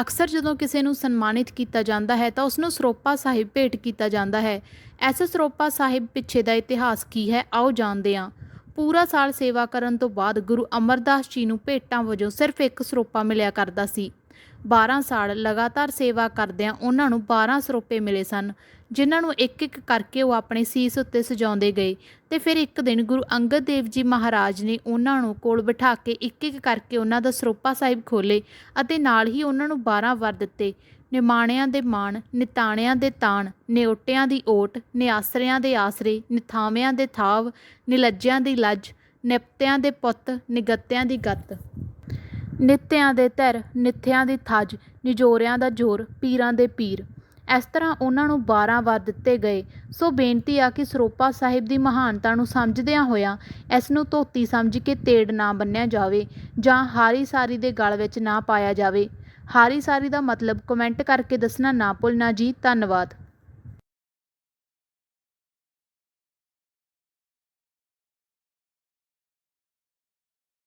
ਅਕਸਰ ਜਦੋਂ ਕਿਸੇ ਨੂੰ ਸਨਮਾਨਿਤ ਕੀਤਾ ਜਾਂਦਾ ਹੈ ਤਾਂ ਉਸ ਨੂੰ ਸਰੋਪਾ ਸਾਹਿਬ ਭੇਟ ਕੀਤਾ ਜਾਂਦਾ ਹੈ। ਐਸੇ ਸਰੋਪਾ ਸਾਹਿਬ ਪਿੱਛੇ ਦਾ ਇਤਿਹਾਸ ਕੀ ਹੈ? ਆਓ ਜਾਣਦੇ ਹਾਂ। ਪੂਰਾ ਸਾਲ ਸੇਵਾ ਕਰਨ ਤੋਂ ਬਾਅਦ ਗੁਰੂ ਅਮਰਦਾਸ ਜੀ ਨੂੰ ਭੇਟਾਂ ਵਜੋਂ ਸਿਰਫ ਇੱਕ ਸਰੋਪਾ ਮਿਲਿਆ ਕਰਦਾ ਸੀ। 12 ਸਾਲ ਲਗਾਤਾਰ ਸੇਵਾ ਕਰਦਿਆਂ ਉਹਨਾਂ ਨੂੰ 12 ਸਰੋਪੇ ਮਿਲੇ ਸਨ, ਜਿਨ੍ਹਾਂ ਨੂੰ ਇੱਕ ਇੱਕ ਕਰਕੇ ਉਹ ਆਪਣੇ ਸੀਸ ਉੱਤੇ ਸਜਾਉਂਦੇ ਗਏ। ਤੇ ਫਿਰ ਇੱਕ ਦਿਨ ਗੁਰੂ ਅੰਗਦ ਦੇਵ ਜੀ ਮਹਾਰਾਜ ਨੇ ਉਹਨਾਂ ਨੂੰ ਕੋਲ ਬਿਠਾ ਕੇ ਇੱਕ ਇੱਕ ਕਰਕੇ ਉਹਨਾਂ ਦਾ ਸਰੋਪਾ ਸਾਹਿਬ ਖੋਲੇ ਅਤੇ ਨਾਲ ਹੀ ਉਹਨਾਂ ਨੂੰ 12 ਵਰ ਦਿੱਤੇ। ਨਿਮਾਣਿਆਂ ਦੇ ਮਾਣ, ਨਿਤਾਣਿਆਂ ਦੇ ਤਾਣ ਨਿਓਟਿਆਂ ਦੀ ਓਟ, ਨਿਆਸਰਿਆਂ ਦੇ ਆਸਰੇ, ਨਿਥਾਵਿਆਂ ਦੇ ਥਾਵ, ਨਿਲੱਜਿਆਂ ਦੀ ਲੱਜ ਨਿਪਤਿਆਂ ਦੇ ਪੁੱਤ, ਨਿਗੱਤਿਆਂ ਦੀ ਗੱਤ। ਨਿੱਤਿਆਂ ਦੇ ਧਿਰ, ਨਿੱਥਿਆਂ ਦੀ ਥੱਜ, ਨਿਜੋਰਿਆਂ ਦਾ ਜੋਰ, ਪੀਰਾਂ ਦੇ ਪੀਰ। ਇਸ ਤਰ੍ਹਾਂ ਉਹਨਾਂ ਨੂੰ 12 ਵਾਰ ਦਿੱਤੇ ਗਏ। ਸੋ ਬੇਨਤੀ ਆ ਕਿ ਸਰੋਪਾ ਸਾਹਿਬ ਦੀ ਮਹਾਨਤਾ ਨੂੰ ਸਮਝਦਿਆਂ ਹੋਇਆਂ ਇਸ ਨੂੰ ਧੋਤੀ ਸਮਝ ਕੇ ਤੇੜ ਨਾ ਬੰਨਿਆ ਜਾਵੇ ਜਾਂ ਹਾਰੀ ਸਾਰੀ ਦੇ ਗਲ ਵਿੱਚ ਨਾ ਪਾਇਆ ਜਾਵੇ। ਹਾਰੀ ਸਾਰੀ ਦਾ ਮਤਲਬ ਕਮੈਂਟ ਕਰਕੇ ਦੱਸਣਾ ਨਾ ਭੁੱਲਣਾ ਜੀ। ਧੰਨਵਾਦ।